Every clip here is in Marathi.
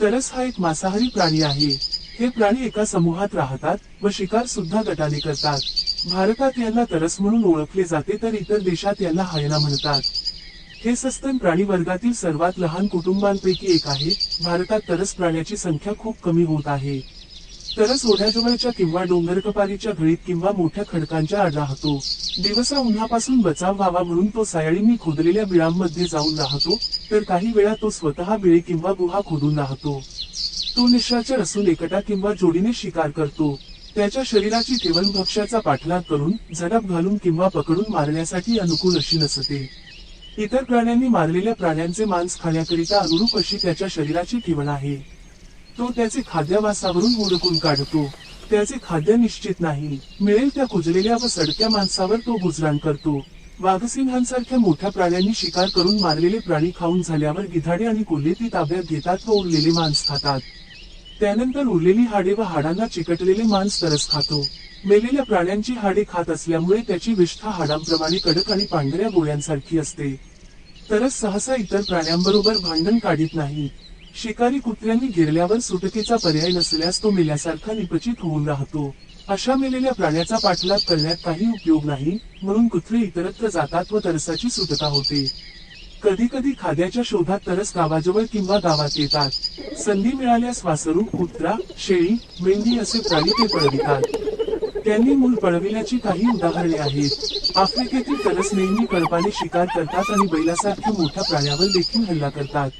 तरस हा एक मांसाहारी प्राणी आहे. हे प्राणी एका समूहात राहतात व शिकार सुद्धा गटाने करतात. भारतात यांना तरस म्हणून ओळखले जाते तर इतर देशात यांना हायना म्हणतात. हे सस्तन प्राणी वर्गातील सर्वात लहान कुटुंबांपैकी एक आहे. भारतात तरस प्राण्याची संख्या खूप कमी होत आहे. तरस ओढ्याजवळच्या किंवा डोंगरकपारीच्या घळीत किंवा मोठ्या खडकांच्या आड राहतो दिवसा उन्हापासून बचाव व्हावा म्हणून तो सायाळींनी खोदलेल्या बिळांमध्ये जाऊन राहतो तर काही वेळा तो स्वतः बिळे किंवा गुहा खोदून राहतो. तो निशाचर असून एकटा किंवा जोडीने शिकार करतो. त्याच्या शरीराची केवळ भक्ष्याचा पाठलाग करून झडप घालून किंवा पकडून मारण्यासाठी अनुकूल अशी नसते. इतर प्राण्यांनी मारलेल्या प्राण्यांचे मांस खाण्याकरिता अनुरूप अशी त्याच्या शरीराची ठेवण आहे. तो त्याचे खाद्यावासावरून हुडकून काढतो. त्याचे खाद्य निश्चित नाही. मिळेल त्या कुजलेल्या व सडक्या माणसावर तो गुजराण करतो. वाघसिंहांसारख्या मोठ्या प्राण्यांनी शिकार करून मारलेले प्राणी खाऊन झाल्यावर गिधाडे आणि कोल्हे ती ताब्यात घेतात व उरलेले मांस खातात. त्यानंतर उरलेली हाडे व हाडांना चिकटलेले मांस तरस खातो. मेलेल्या प्राण्यांची हाडे खात असल्यामुळे त्याची विष्ठा हाडांप्रमाणे कडक आणि पांढऱ्या गोळ्यांसारखी असते. तरच सहसा इतर प्राण्यांबरोबर भांडण काढीत नाही. शिकारी कुत्र्यांनी गिरल्यावर सुटकेचा पर्याय नसल्यास तो मेल्यासारखा निपचित होऊन राहतो. अशा मेलेल्या प्राण्याचा पाठलाग करण्यात काही उपयोग नाही म्हणून कुत्रे इतरत्र जातात व तरसाची सुटका होते. कधी कधी खाद्याच्या शोधात तरस गावाजवळ किंवा गावात येतात. संधी मिळाल्यास वासरू कुत्रा शेळी मेंढी असे प्राणी ते पळवितात. त्यांनी मूल पळविण्याची काही उदाहरणे आहेत. आफ्रिकेतील तरस नेहमी कळपाने शिकार करतात आणि बैलासारख्या मोठ्या प्राण्यावर देखील हल्ला करतात.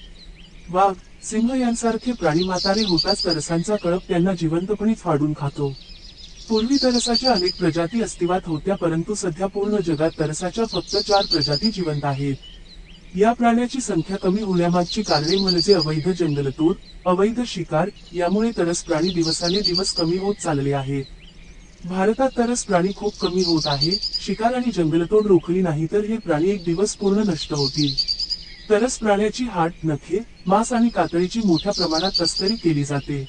वाघ सिंह यांसारखे प्राणी म्हातारे होताच तरसांचा कळप त्यांना जिवंतपणे फाडून खातो. पूर्वी तरसाच्या अनेक प्रजाती अस्तित्वात होत्या परंतु सध्या पूर्ण जगात तरसाच्या फक्त चार प्रजाती जिवंत आहेत. या प्राण्याची संख्या कमी होण्यामागची कारणे म्हणजे अवैध जंगलतोड अवैध शिकार यामुळे तरस प्राणी दिवसाने दिवस कमी होत चालले आहेत भारतात तरस प्राणी खूप कमी होत आहे शिकार आणि जंगलतोड रोखली नाही तर हे प्राणी एक दिवस पूर्ण नष्ट होतील. तरस प्राण्याची हाट नखे मांस आणि कातळीची मोठ्या प्रमाणात तस्करी केली जाते.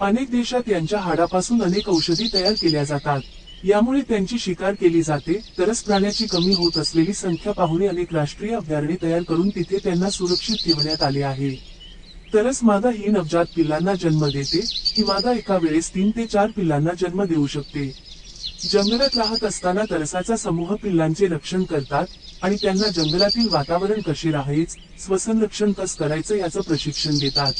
अनेक देशात यांच्या हाडापासून अनेक औषधी तयार केल्या जातात. यामुळे त्यांची शिकार केली जाते तरस प्राण्याची कमी होत असलेली संख्या पाहुणे अनेक राष्ट्रीय अभयारण्ये तयार करून तिथे त्यांना सुरक्षित ठेवण्यात आले आहे. तरस मादा ही नवजात पिल्लांना जन्म देते ही मादा एका वेळेस तीन ते चार पिल्लांना जन्म देऊ शकते. जंगलात राहत असताना तरसाचा समूह पिल्लांचे रक्षण करतात आणि त्यांना जंगलातील वातावरण कसे राहायच स्वसंरक्षण कस करायचं याचं प्रशिक्षण देतात.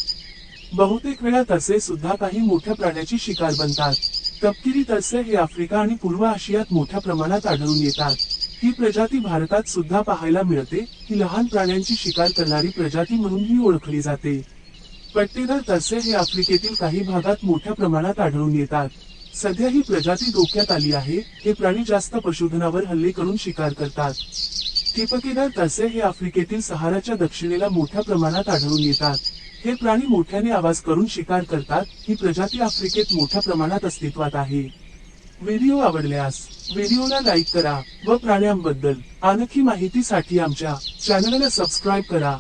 बहुतेक वेळा तरसे सुद्धा काही मोठ्या प्राण्याची शिकार बनतात. तपकिरी तरसे हे आफ्रिका आणि पूर्व आशियात मोठ्या प्रमाणात आढळून येतात. ही प्रजाती भारतात सुद्धा पाहायला मिळते ही लहान प्राण्यांची शिकार करणारी प्रजाती म्हणूनही ओळखली जाते. पट्टेदार तरसे हे आफ्रिकेतील काही भागात मोठ्या प्रमाणात आढळून येतात. सध्या ही प्रजाती धोक्यात आली आहे हे प्राणी जास्त पशुधनावर हल्ले करून शिकार करतात. ठिपकेदार तसे हे आफ्रिकेतील सहाराच्या दक्षिणेला मोठ्या प्रमाणात आढळून येतात. हे प्राणी मोठ्याने आवाज करून शिकार करतात ही प्रजाती आफ्रिकेत मोठ्या प्रमाणात अस्तित्वात आहे. व्हिडिओ आवडल्यास व्हिडिओला लाईक करा व प्राण्यांबद्दल आणखी माहितीसाठी आमच्या चॅनलला सबस्क्राईब करा.